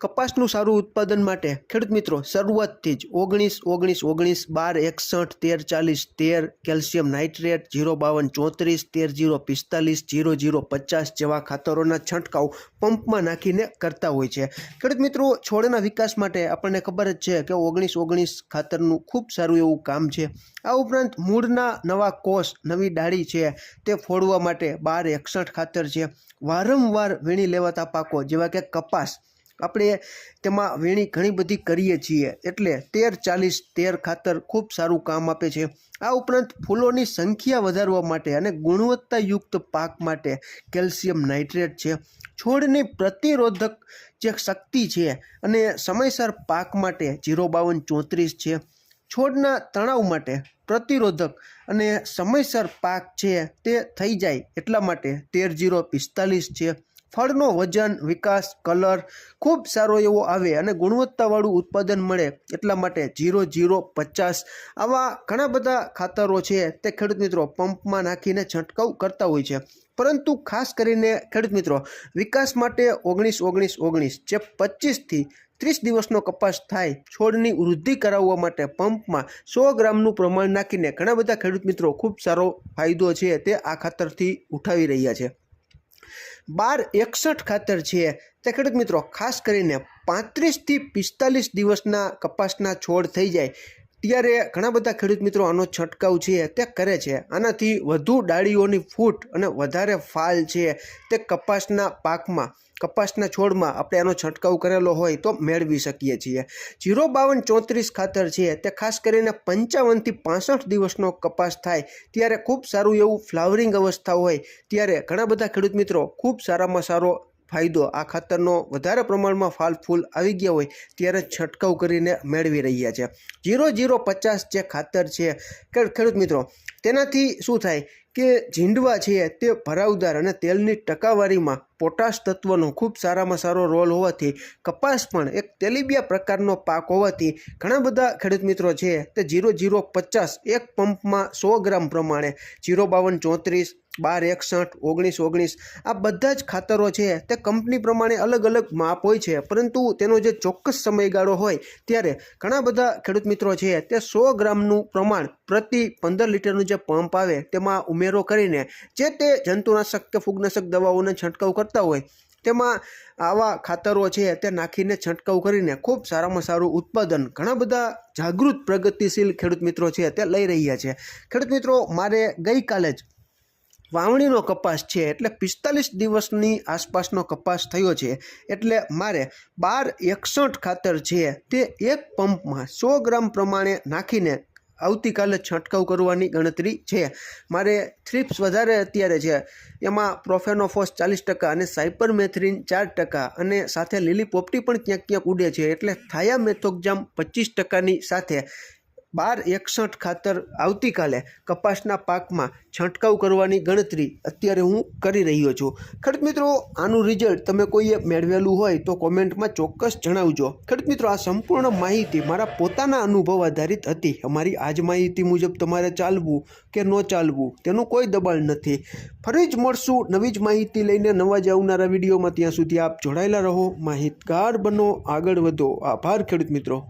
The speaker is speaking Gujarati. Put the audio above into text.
કપાસનું સારું ઉત્પાદન માટે, ખેડૂત મિત્રો, શરૂઆતથી જ ઓગણીસ ઓગણીસ ઓગણીસ, બાર, એકસઠ, તેર, ચાલીસ, તેર, કેલ્શિયમ નાઇટ્રેટ, જીરો, બાવન, ચોત્રીસ, તેર, જીરો, પિસ્તાલીસ, જીરો જીરો, પચાસ જેવા ખાતરોના છંટકાવ પંપમાં નાખીને કરતા હોય છે. ખેડૂત મિત્રો, છોડના વિકાસ માટે આપણને ખબર જ છે કે ઓગણીસ ઓગણીસ ખાતરનું ખૂબ સારું એવું કામ છે. આ ઉપરાંત મૂળના નવા કોષ, નવી ડાળી છે તે ફોડવા માટે બાર, એકસઠ ખાતર છે. વારંવાર વીણી લેવાતા પાકો, જેવા કે કપાસ આપણે તેમાં વીણી ઘણી બધી કરીએ છીએ. એટલે તેર ચાલીસ તેર ખાતર ખૂબ સારું કામ આપે છે. આ ઉપરાંત ફૂલોની સંખ્યા વધારવા માટે અને ગુણવત્તાયુક્ત પાક માટે કેલ્શિયમ નાઇટ્રેટ છે. છોડની પ્રતિરોધક જે શક્તિ છે અને સમયસર પાક માટે જીરો બાવન ચોત્રીસ છે. છોડના તણાવ માટે પ્રતિરોધક અને સમયસર પાક છે તે થઈ જાય એટલા માટે તેર જીરો પિસ્તાલીસ છે. ફળનો વજન, વિકાસ, કલર ખૂબ સારો એવો આવે અને ગુણવત્તાવાળું ઉત્પાદન મળે એટલા માટે જીરો જીરો પચાસ આવા ઘણા બધા ખાતરો છે તે ખેડૂત મિત્રો પંપમાં નાખીને છંટકાવ કરતા હોય છે. પરંતુ ખાસ કરીને ખેડૂત મિત્રો, વિકાસ માટે ઓગણીસ ઓગણીસ ઓગણીસ જે પચીસથી ત્રીસ દિવસનો કપાસ થાય છોડની વૃદ્ધિ કરાવવા માટે પંપમાં સો ગ્રામનું પ્રમાણ નાખીને ઘણા બધા ખેડૂત મિત્રો ખૂબ સારો ફાયદો છે તે આ ખાતરથી ઉઠાવી રહ્યા છે. બાર એકસઠ ખાતર છે. તે ખેડૂત મિત્રો, ખાસ કરીને પાંત્રીસથી પિસ્તાલીસ દિવસના કપાસના છોડ થઈ જાય. ત્યારે ઘણા બધા ખેડૂત મિત્રો આનો છંટકાવ છે તે કરે છે. આનાથી વધુ ડાળીઓની ફૂટ અને વધારે ફાલ છે તે કપાસના પાકમાં, કપાસના છોડમાં આપણે આનો છંટકાવ કરેલો હોય તો મેળવી શકીએ છીએ. જીરો બાવન ચોત્રીસ ખાતર છે તે ખાસ કરીને પંચાવનથી પાસઠ દિવસનો કપાસ થાય ત્યારે ખૂબ સારું એવું ફ્લાવરિંગ અવસ્થા હોય ત્યારે ઘણા બધા ખેડૂત મિત્રો ખૂબ સારામાં સારો ફાયદો આ ખાતરનો વધારે પ્રમાણમાં ફાલ ફૂલ આવી ગયા હોય ત્યારે છંટકાવ કરીને મેળવી રહ્યા છે. જીરો જીરો પચાસ જે ખાતર છે, ખેડૂત મિત્રો, તેનાથી શું થાય? કે ઝીંડવા છે તે ભરાવદાર અને તેલની ટકાવારીમાં પોટાશ તત્વનો ખૂબ સારામાં સારો રોલ હોવાથી કપાસ પણ એક તેલીબિયા પ્રકારનો પાક હોવાથી ઘણા બધા ખેડૂત મિત્રો છે તે જીરો જીરો પચાસ એક પંપમાં સો ગ્રામ પ્રમાણે જીરો બાવન ચોત્રીસ, બાર એકસઠ, ઓગણીસ ઓગણીસ આ બધા જ ખાતરો છે તે કંપની પ્રમાણે અલગ અલગ માપ હોય છે. પરંતુ તેનો જે ચોક્કસ સમયગાળો હોય ત્યારે ઘણા બધા ખેડૂત મિત્રો છે તે સો ગ્રામનું પ્રમાણ પ્રતિ પંદર લીટરનું જે પંપ આવે તેમાં ઉમેરો કરીને જે તે જંતુનાશક કે ફૂગનાશક દવાઓને છંટકાવ કરતા હોય, તેમાં આવા ખાતરો છે તે નાખીને છંટકાવ કરીને ખૂબ સારામાં સારું ઉત્પાદન ઘણા બધા જાગૃત, પ્રગતિશીલ ખેડૂત મિત્રો છે તે લઈ રહ્યા છે. ખેડૂત મિત્રો, મારે ગઈકાલે જ વાવણીનો કપાસ છે, એટલે પિસ્તાલીસ દિવસની આસપાસનો કપાસ થયો છે, એટલે મારે બાર એકસઠ ખાતર છે તે એક પંપમાં સો ગ્રામ પ્રમાણે નાખીને આવતીકાલે છંટકાવ કરવાની ગણતરી છે. મારે થ્રિપ્સ વધારે અત્યારે છે. એમાં પ્રોફેનોફોસ ચાલીસ ટકા અને સાયપરમેથ્રિન ચાર ટકા અને સાથે લીલી પોપટી પણ ક્યાંક ક્યાંક ઉડે છે. એટલે થાયા મેથોકજામ પચીસ ટકાની સાથે. બાર એકસઠ ખાતર આવતીકાલે કપાસના પાકમાં છંટકાવ કરવાની ગણતરી અત્યારે હું કરી રહ્યો છું. ખેડૂત મિત્રો, આનું રિઝલ્ટ તમે કોઈએ મેળવેલું હોય તો કોમેન્ટમાં ચોક્કસ જણાવજો. ખેડૂત મિત્રો, આ સંપૂર્ણ માહિતી મારા પોતાના અનુભવ આધારિત હતી. અમારી આજ માહિતી મુજબ તમારે ચાલવું કે ન ચાલવું, તેનું કોઈ દબાણ નથી. ફરી જ મળશું નવી જ માહિતી લઈને નવા જ આવનારા વિડીયોમાં. ત્યાં સુધી આપ જોડાયેલા રહો. માહિતગાર બનો, આગળ વધો. આભાર ખેડૂત મિત્રો.